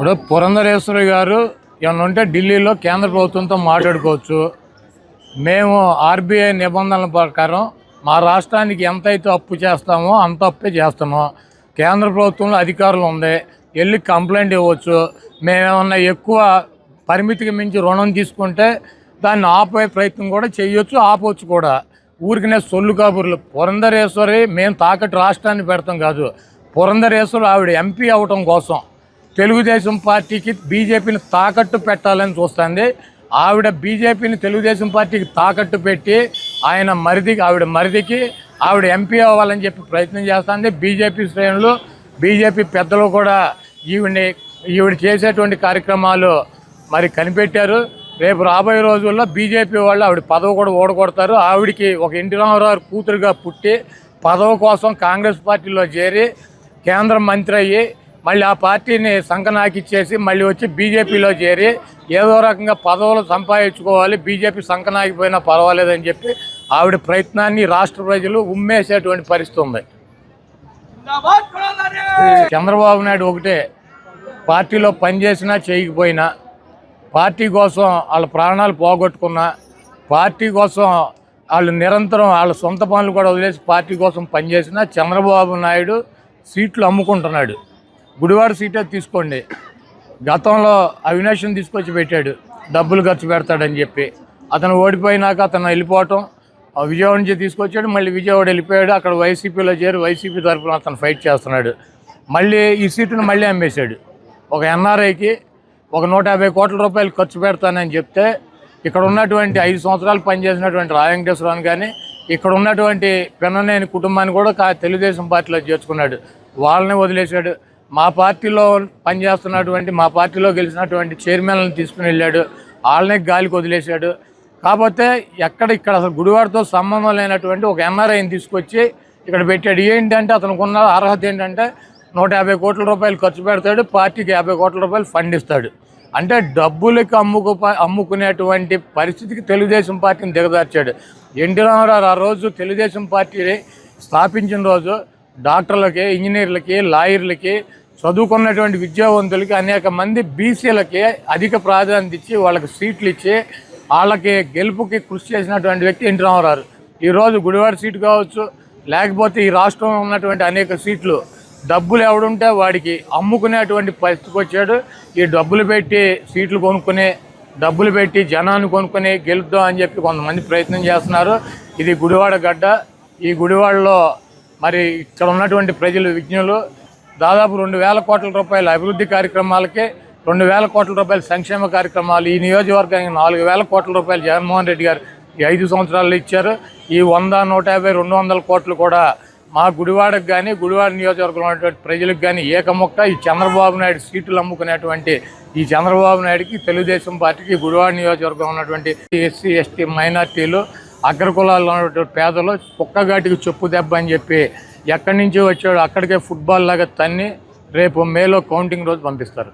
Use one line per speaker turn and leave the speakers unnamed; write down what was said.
ఇప్పుడు పురంధరేశ్వరి గారు ఏమన్నా ఉంటే ఢిల్లీలో కేంద్ర ప్రభుత్వంతో మాట్లాడుకోవచ్చు. మేము ఆర్బీఐ నిబంధనల ప్రకారం మా రాష్ట్రానికి ఎంతైతే అప్పు చేస్తామో అంత అప్పే చేస్తున్నాం. కేంద్ర ప్రభుత్వంలో అధికారులు ఉంది. వెళ్ళి కంప్లైంట్ ఇవ్వచ్చు. మేమేమన్నా ఎక్కువ పరిమితికి మించి రుణం తీసుకుంటే దాన్ని ఆపే ప్రయత్నం కూడా చేయొచ్చు ఆపవచ్చు కూడా. ఊరికినే సొల్లు కబుర్లు పురంధరేశ్వరి మేము తాకట్టు రాష్ట్రాన్ని పెడతాం కాదు. పురంధరేశ్వరి ఆవిడ ఎంపీ అవటం కోసం. తెలుగుదేశం పార్టీకి బీజేపీని తాకట్టు పెట్టాలని చూస్తుంది. ఆవిడ బీజేపీని తెలుగుదేశం పార్టీకి తాకట్టు పెట్టి ఆయన మరిదికి ఆవిడ మరిదికి ఆవిడ ఎంపీ అవ్వాలని చెప్పి ప్రయత్నం చేస్తుంది. బీజేపీ శ్రేణులు బీజేపీ పెద్దలు కూడా ఈవిడ్ని ఈవిడ చేసేటువంటి కార్యక్రమాలు మరి కనిపెట్టారు. రేపు రాబోయే రోజుల్లో బీజేపీ వాళ్ళు ఆవిడ పదవి కూడా ఓడగొడతారు ఆవిడికి ఒక ఎన్టీ రామారావు కూతురుగా పుట్టి పదవి కోసం కాంగ్రెస్ పార్టీలో చేరి కేంద్ర మంత్రి అయ్యి మళ్ళీ ఆ పార్టీని సంకనాకిచ్చేసి మళ్ళీ వచ్చి బీజేపీలో చేరి ఏదో రకంగా పదవులు సంపాదించుకోవాలి బీజేపీ సంకనాకిపోయినా పర్వాలేదని చెప్పి ఆవిడ ప్రయత్నాన్ని రాష్ట్ర ప్రజలు ఉమ్మేసేటువంటి పరిస్థితి ఉంది. చంద్రబాబు నాయుడు ఒకటే పార్టీలో పనిచేసినా చేయకపోయినా పార్టీ కోసం వాళ్ళ ప్రాణాలు పోగొట్టుకున్నా పార్టీ కోసం వాళ్ళు నిరంతరం వాళ్ళ సొంత పనులు కూడా వదిలేసి పార్టీ కోసం పనిచేసినా చంద్రబాబు నాయుడు సీట్లు అమ్ముకుంటున్నాడు. గుడివాడ సీటే తీసుకోండి. గతంలో అవినాష్ని తీసుకొచ్చి పెట్టాడు. డబ్బులు ఖర్చు పెడతాడని చెప్పి. అతను ఓడిపోయినాక అతను వెళ్ళిపోవటం. ఆ విజయవాడ నుంచి తీసుకొచ్చాడు. మళ్ళీ విజయవాడ వెళ్ళిపోయాడు. అక్కడ వైసీపీలో చేరి వైసీపీ తరఫున అతను ఫైట్ చేస్తున్నాడు. మళ్ళీ ఈ సీటును మళ్ళీ అమ్మేశాడు. ఒక ఎన్ఆర్ఐకి ఒక నూట యాభై కోట్ల రూపాయలు ఖర్చు పెడతానని చెప్తే ఇక్కడ ఉన్నటువంటి ఐదు సంవత్సరాలు పనిచేసినటువంటి రాయంకటేశ్వరరావు కానీ ఇక్కడ ఉన్నటువంటి పిన్ననేని కుటుంబాన్ని కూడా తెలుగుదేశం పార్టీలో చేర్చుకున్నాడు. వాళ్ళని వదిలేశాడు. మా పార్టీలో పనిచేస్తున్నటువంటి మా పార్టీలో గెలిచినటువంటి చైర్మన్లను తీసుకుని వెళ్ళాడు. వాళ్ళనే గాలికి వదిలేశాడు. కాకపోతే ఎక్కడ ఇక్కడ అసలు గుడివాడతో సంబంధం లేనటువంటి ఒక ఎంఆర్ఐని తీసుకొచ్చి ఇక్కడ పెట్టాడు. ఏంటంటే అతనికి ఉన్న అర్హత ఏంటంటే నూట యాభై కోట్ల రూపాయలు ఖర్చు పెడతాడు పార్టీకి యాభై కోట్ల రూపాయలు ఫండ్ ఇస్తాడు. అంటే డబ్బులకి అమ్ముకు అమ్ముకునేటువంటి పరిస్థితికి తెలుగుదేశం పార్టీని దిగదార్చాడు ఎన్టీ రామారావు ఆ రోజు తెలుగుదేశం పార్టీని స్థాపించిన రోజు డాక్టర్లకి ఇంజనీర్లకి లాయర్లకి చదువుకున్నటువంటి విద్యావంతులకి అనేక మంది బీసీలకి అధిక ప్రాధాన్యత ఇచ్చి వాళ్ళకి సీట్లు ఇచ్చి వాళ్ళకి గెలుపుకి కృషి చేసినటువంటి వ్యక్తి ఎన్టీ రామారావు ఈరోజు గుడివాడ సీటు కావచ్చు లేకపోతే ఈ రాష్ట్రంలో ఉన్నటువంటి అనేక సీట్లు. డబ్బులు ఎవడుంటే వాడికి అమ్ముకునేటువంటి పరిస్థితికి వచ్చాడు. ఈ డబ్బులు పెట్టి సీట్లు కొనుక్కుని డబ్బులు పెట్టి జనాన్ని కొనుక్కొని గెలుద్దాం అని చెప్పి కొంతమంది ప్రయత్నం చేస్తున్నారు. ఇది గుడివాడ గడ్డ. ఈ గుడివాడలో మరి ఇక్కడ ఉన్నటువంటి ప్రజలు విజ్ఞులు దాదాపు రెండు వేల కోట్ల రూపాయల అభివృద్ధి కార్యక్రమాలకి రెండు వేల కోట్ల రూపాయల సంక్షేమ కార్యక్రమాలు. ఈ నియోజకవర్గానికి నాలుగు వేల కోట్ల రూపాయలు జగన్మోహన్ రెడ్డి గారు ఈ ఐదు సంవత్సరాల్లో ఇచ్చారు. ఈ వంద నూట యాభై రెండు వందల కోట్లు కూడా మా గుడివాడకు కానీ గుడివాడ నియోజకవర్గంలో ఉన్నటువంటి ప్రజలకు కానీ ఏకముక్క. ఈ చంద్రబాబు నాయుడు సీట్లు అమ్ముకునేటువంటి ఈ చంద్రబాబు నాయుడుకి తెలుగుదేశం పార్టీకి గుడివాడ నియోజకవర్గంలో ఉన్నటువంటి ఎస్సీ ఎస్టీ మైనార్టీలు అగ్రకులాల్లో ఉన్నటువంటి పేదలు కుక్కగాటికి చెప్పు దెబ్బ అని చెప్పి ఎక్కడి నుంచి వచ్చాడో అక్కడికే ఫుట్బాల్ లాగా తన్ని రేపు మేలో కౌంటింగ్ రోజు పంపిస్తారు.